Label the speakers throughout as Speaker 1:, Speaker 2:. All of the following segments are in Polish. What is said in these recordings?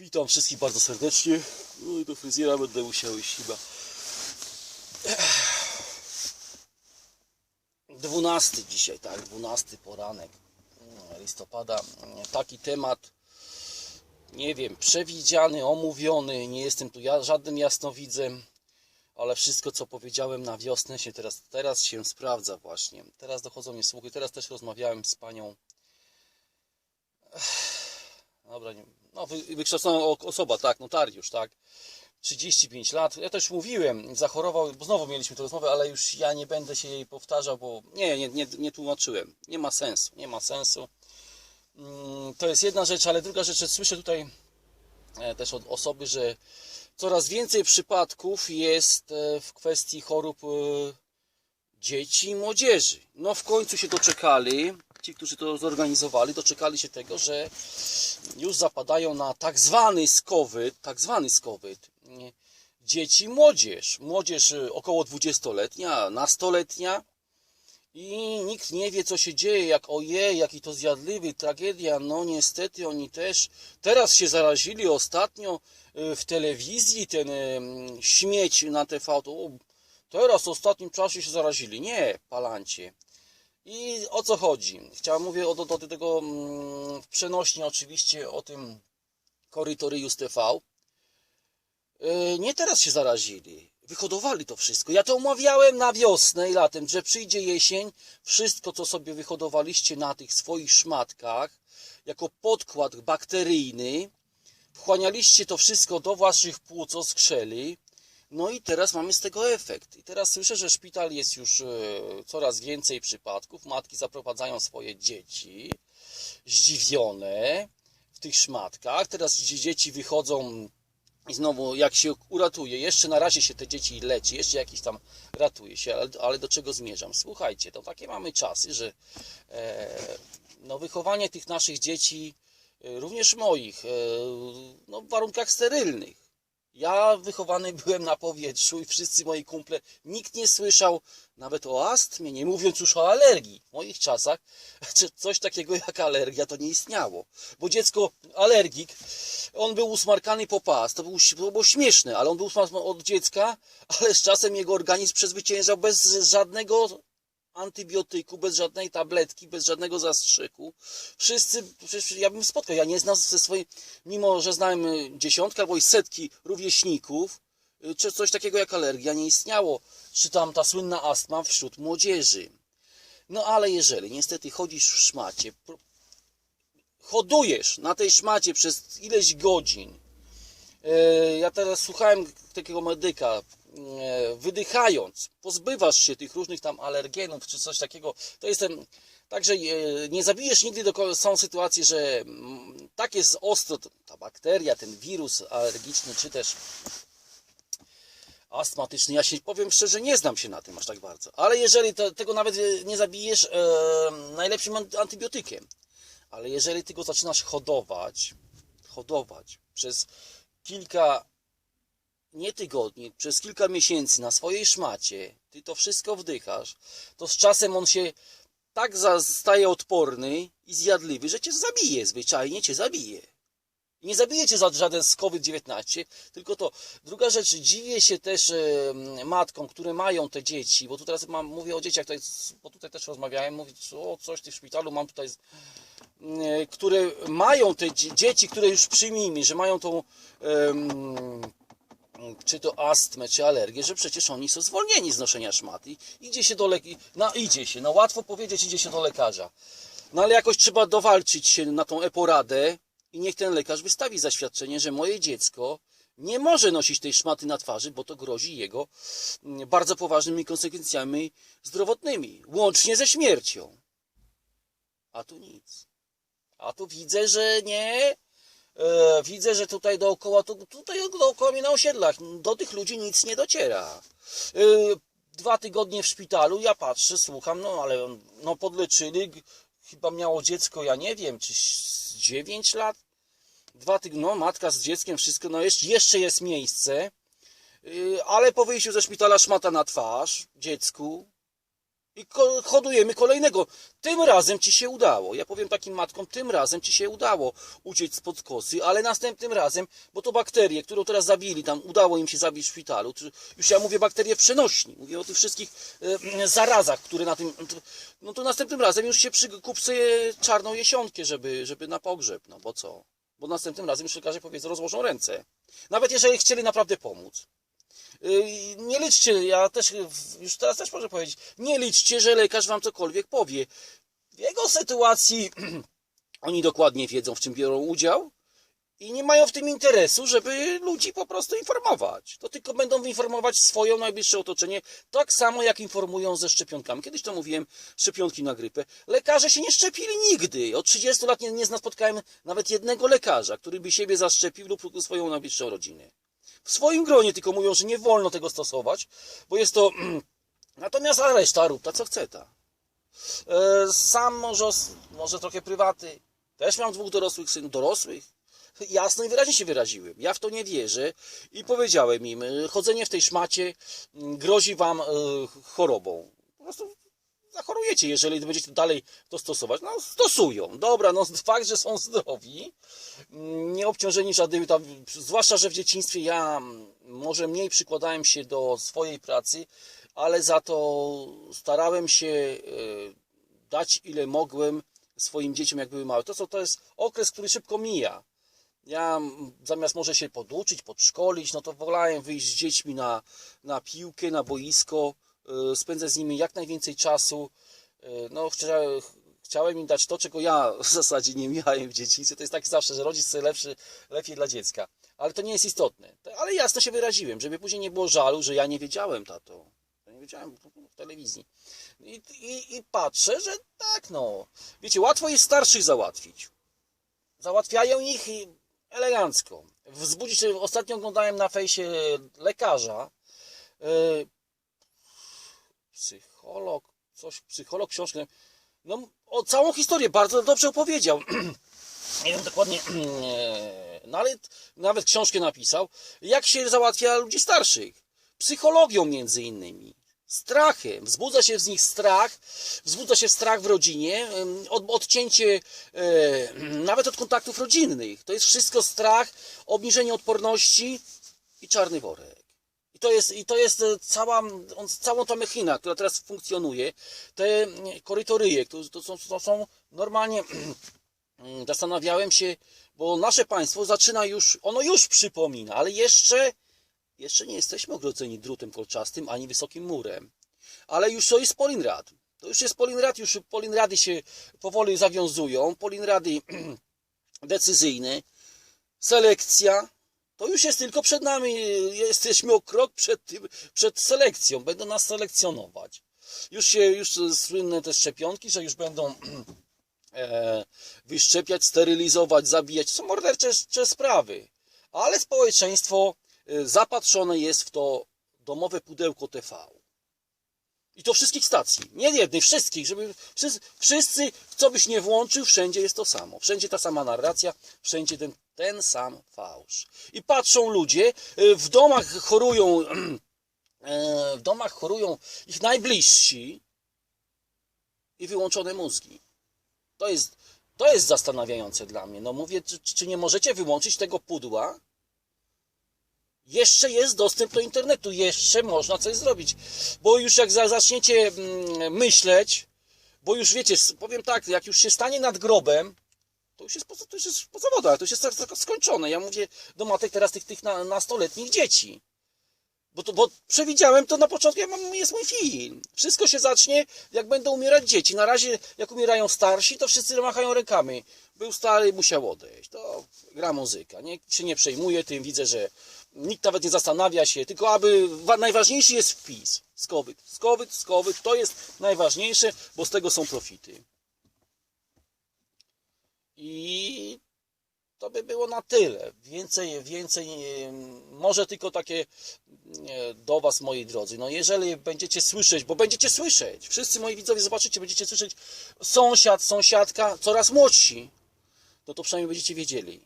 Speaker 1: Witam wszystkich bardzo serdecznie. No i do fryzjera będę musiał iść chyba. 12 dzisiaj, tak, 12 poranek mm, listopada. Taki temat, nie wiem, przewidziany, omówiony. Nie jestem tu ja, żadnym jasnowidzem, ale wszystko, co powiedziałem na wiosnę, się teraz, teraz się sprawdza właśnie. Teraz dochodzą mnie słuchy. Teraz też rozmawiałem z panią. Dobra, nie, no, wy- wykształcona osoba, tak, notariusz, tak. 35 lat. Ja też mówiłem, zachorował, bo znowu mieliśmy tę rozmowę, ale już ja nie będę się jej powtarzał, bo nie, nie, nie, nie tłumaczyłem. Nie ma sensu, nie ma sensu. Mm, To jest jedna rzecz, ale druga rzecz, że słyszę tutaj e, też od osoby, że coraz więcej przypadków jest e, w kwestii chorób e, dzieci i młodzieży. No w końcu się doczekali, ci, którzy to zorganizowali, doczekali się tego, że już zapadają na tak zwany skowyt, tak zwany skowyt, dzieci i młodzież. Młodzież y, około 20-letnia, nastoletnia i nikt nie wie, co się dzieje, jak ojej, jaki to zjadliwy, tragedia. No niestety oni też teraz się zarazili ostatnio y, w telewizji, ten y, śmieć na TV, to teraz w ostatnim czasie się zarazili. Nie, palancie. I o co chodzi? Chciałem mówię o do, tego mm, oczywiście o tym korytorius TV. Yy, Nie teraz się zarazili. Wyhodowali to wszystko. Ja to omawiałem na wiosnę i latem, że przyjdzie jesień, wszystko co sobie wyhodowaliście na tych swoich szmatkach, jako podkład bakteryjny, wchłanialiście to wszystko do waszych płuc, skrzeli. No i teraz mamy z tego efekt. I teraz słyszę, że szpital jest już e, coraz więcej przypadków. Matki zaprowadzają swoje dzieci zdziwione w tych szmatkach. Teraz dzie- dzieci wychodzą i znowu jak się uratuje, jeszcze na razie się te dzieci leci, jeszcze jakiś tam ratuje się, ale, ale do czego zmierzam? Słuchajcie, to takie mamy czasy, że e, no, wychowanie tych naszych dzieci, e, również moich, e, no, w warunkach sterylnych, ja wychowany byłem na powietrzu i wszyscy moi kumple, nikt nie słyszał nawet o astmie, nie mówiąc już o alergii. W moich czasach coś takiego jak alergia to nie istniało. Bo dziecko, alergik, on był usmarkany po pas, to, to było śmieszne, ale on był usmarkany od dziecka, ale z czasem jego organizm przezwyciężał bez żadnego antybiotyku, bez żadnej tabletki, bez żadnego zastrzyku. Wszyscy, przecież ja bym spotkał, ja nie znam ze swojej, mimo że znałem y, dziesiątki albo i setki rówieśników, y, czy coś takiego jak alergia nie istniało, czy tam ta słynna astma wśród młodzieży. No ale jeżeli niestety chodzisz w szmacie, hodujesz na tej szmacie przez ileś godzin, e, ja teraz słuchałem takiego medyka, wydychając, pozbywasz się tych różnych tam alergenów czy coś takiego, to jestem, także e, nie zabijesz nigdy do końca, są sytuacje, że mm, tak jest ostro ta bakteria, ten wirus alergiczny, czy też astmatyczny. Ja się powiem szczerze, nie znam się na tym aż tak bardzo. Ale jeżeli to, tego nawet e, nie zabijesz e, najlepszym an- antybiotykiem, ale jeżeli ty go zaczynasz hodować, hodować przez kilka nie tygodni, przez kilka miesięcy na swojej szmacie, ty to wszystko wdychasz, to z czasem on się tak staje odporny i zjadliwy, że cię zabije, zwyczajnie cię zabije. I nie zabije cię za żaden z COVID-19, tylko to. Druga rzecz, dziwię się też matkom, które mają te dzieci, bo tu teraz mam, mówię o dzieciach, jest, bo tutaj też rozmawiałem, mówię, o coś ty w szpitalu mam tutaj, z- e, które mają te dzie- dzieci, które już przyjmijmy, że mają tą czy to astmę, czy alergię, że przecież oni są zwolnieni z noszenia szmaty. Idzie się do leki, no idzie się, no łatwo powiedzieć, idzie się do lekarza. No ale jakoś trzeba dowalczyć się na tą eporadę i niech ten lekarz wystawi zaświadczenie, że moje dziecko nie może nosić tej szmaty na twarzy, bo to grozi jego mm, bardzo poważnymi konsekwencjami zdrowotnymi, łącznie ze śmiercią. A tu nic. A tu widzę, że nie. E, widzę, że tutaj dookoła, tu, tutaj dookoła mnie na osiedlach, do tych ludzi nic nie dociera. E, dwa tygodnie w szpitalu, ja patrzę, słucham, no ale no podleczyli, chyba miało dziecko, ja nie wiem, czy z 9 lat? Dwa tygodnie, no matka z dzieckiem, wszystko, no jeszcze, jeszcze jest miejsce, E, ale po wyjściu ze szpitala szmata na twarz dziecku, I hodujemy kolejnego. Tym razem ci się udało. Ja powiem takim matkom, tym razem ci się udało uciec spod kosy, ale następnym razem, bo to bakterie, którą teraz zabili, tam udało im się zabić w szpitalu. Już ja mówię bakterie przenośni. Mówię o tych wszystkich e, zarazach, które na tym. No to następnym razem już się przy, kup sobie czarną jesionkę, żeby, żeby na pogrzeb. No bo co? Bo następnym razem już lekarze powiedzą, rozłożą ręce. Nawet jeżeli chcieli naprawdę pomóc. Yy, Nie liczcie, ja też w- już teraz też może powiedzieć, nie liczcie, że lekarz wam cokolwiek powie. W jego sytuacji oni dokładnie wiedzą, w czym biorą udział i nie mają w tym interesu, żeby ludzi po prostu informować. To tylko będą informować swoje najbliższe otoczenie, tak samo jak informują ze szczepionkami. Kiedyś to mówiłem, szczepionki na grypę. Lekarze się nie szczepili nigdy. Od 30 lat nie, nie spotkałem nawet jednego lekarza, który by siebie zaszczepił lub swoją najbliższą rodzinę w swoim gronie tylko mówią, że nie wolno tego stosować, bo jest to. Natomiast a reszta rób ta co chce ta. E, Sam może, może trochę prywaty. Też mam dwóch dorosłych synów, dorosłych. Jasno i wyraźnie się wyraziłem. Ja w to nie wierzę i powiedziałem im, e, chodzenie w tej szmacie mm, grozi wam e, chorobą. Zachorujecie, jeżeli będziecie dalej to stosować. No, stosują. Dobra, no fakt, że są zdrowi, mm, nie obciążeni żadnymi tam, zwłaszcza, że w dzieciństwie ja mm, może mniej przykładałem się do swojej pracy, ale za to starałem się e, dać ile mogłem swoim dzieciom, jak były małe. To, co, to jest okres, który szybko mija. Ja mm, zamiast może się poduczyć, podszkolić, no to wolałem wyjść z dziećmi na, na piłkę, na boisko, y, spędzać z nimi jak najwięcej czasu. Y, No, chciałem, im dać to, czego ja w zasadzie nie miałem w dzieciństwie. To jest tak zawsze, że rodzic chce lepszy, lepiej dla dziecka. Ale to nie jest istotne. To- Ale jasno się wyraziłem, żeby później nie było żalu, że ja nie wiedziałem, tato. Ja nie wiedziałem w telewizji. I, i, I patrzę, że tak, no. Wiecie, łatwo jest starszych załatwić załatwiają ich elegancko. Wzbudzić ostatnio oglądałem na fejsie lekarza, yy, psycholog, coś, psycholog, książkę, no o całą historię bardzo dobrze opowiedział. Nie wiem dokładnie, e, no ale nawet książkę napisał, jak się załatwia ludzi starszych. Psychologią między innymi. Strachem. Wzbudza się z nich strach, wzbudza się strach w rodzinie, od, odcięcie e, nawet od kontaktów rodzinnych. To jest wszystko strach, obniżenie odporności i czarny worek. I to jest, i to jest e, cała, on, całą ta mechina, która teraz funkcjonuje. Te mm, korytoryje, to, to, są, to są normalnie Mm, zastanawiałem się, bo nasze państwo zaczyna już, ono już przypomina, ale jeszcze, jeszcze nie jesteśmy ogrodzeni drutem kolczastym ani wysokim murem. Ale już to jest Polinrad. To już jest Polinrad, już Polinrady się powoli zawiązują, Polinrady decyzyjne, selekcja, to już jest tylko przed nami, jesteśmy o krok przed, tym, przed selekcją, będą nas selekcjonować. Już się, już słynne te szczepionki, że już będą e, wyszczepiać, sterylizować, zabijać. To są mordercze sprawy. Ale społeczeństwo e, zapatrzone jest w to domowe pudełko TV. I to wszystkich stacji. Nie jednej, wszystkich, żeby wszyscy, wszyscy, co byś nie włączył, wszędzie jest to samo. Wszędzie ta sama narracja, wszędzie ten, ten sam fałsz. I patrzą ludzie, e, w domach chorują, e, w domach chorują ich najbliżsi i wyłączone mózgi. To jest, to jest zastanawiające dla mnie. No mówię, czy, czy nie możecie wyłączyć tego pudła? Jeszcze jest dostęp do internetu, jeszcze można coś zrobić. Bo już jak za- zaczniecie mm, myśleć, bo już wiecie, powiem tak, jak już się stanie nad grobem, to już jest poza, to już jest poza to już jest tak, tak skończone. Ja mówię do matek teraz tych, tych na, nastoletnich dzieci. Bo, to, bo przewidziałem to na początku, jak jest mój film. Wszystko się zacznie, jak będą umierać dzieci. Na razie, jak umierają starsi, to wszyscy machają rękami. Był stary, musiał odejść. To gra muzyka. Nikt się nie przejmuje tym. Widzę, że nikt nawet nie zastanawia się, tylko aby wa- najważniejszy jest wpis. Skowyt, skowyt, skowyt. To jest najważniejsze, bo z tego są profity. I to by było na tyle. Więcej, więcej, może tylko takie do Was, moi drodzy. No jeżeli będziecie słyszeć, bo będziecie słyszeć, wszyscy moi widzowie zobaczycie, będziecie słyszeć sąsiad, sąsiadka, coraz młodsi, no to przynajmniej będziecie wiedzieli.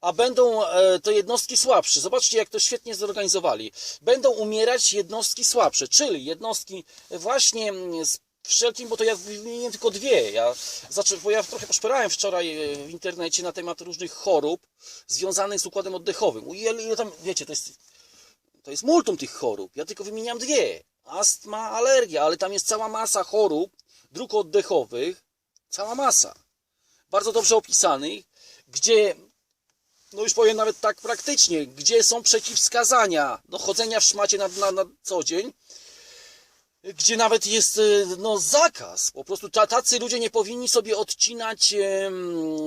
Speaker 1: A będą e, to jednostki słabsze. Zobaczcie, jak to świetnie zorganizowali. Będą umierać jednostki słabsze, czyli jednostki właśnie z wszelkim, bo to ja wymieniłem tylko dwie. Ja, zaczę, bo ja trochę poszperałem wczoraj e, w internecie na temat różnych chorób związanych z układem oddechowym. Ile tam, wiecie, to jest, to jest multum tych chorób. Ja tylko wymieniam dwie. Astma, alergia, ale tam jest cała masa chorób dróg oddechowych, cała masa. Bardzo dobrze opisanych, gdzie no już powiem nawet tak praktycznie, gdzie są przeciwwskazania do chodzenia w szmacie na, na, na co dzień, gdzie nawet jest e, no, zakaz. Po prostu ta- tacy ludzie nie powinni sobie odcinać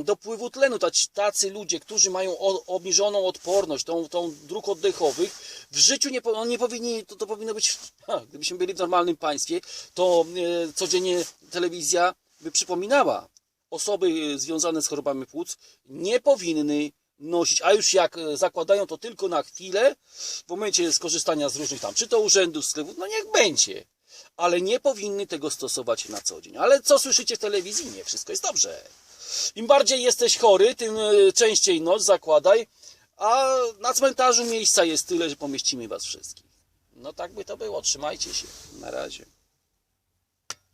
Speaker 1: dopływu tlenu. Tacy ludzie, którzy mają obniżoną odporność, tą, tą dróg oddechowych, w życiu nie, no, nie powinni, to, to powinno być, ha, gdybyśmy byli w normalnym państwie, to e, codziennie telewizja by przypominała. Osoby e, związane z chorobami płuc nie powinny nosić, a już jak e, zakładają to tylko na chwilę, w momencie skorzystania z różnych tam, czy to urzędów, sklepów, no niech będzie. Ale nie powinny tego stosować na co dzień. Ale co słyszycie w telewizji? Nie, wszystko jest dobrze. Im bardziej jesteś chory, tym e, częściej noc zakładaj, a na cmentarzu miejsca jest tyle, że pomieścimy was wszystkich. No tak by to było. Trzymajcie się. Na razie.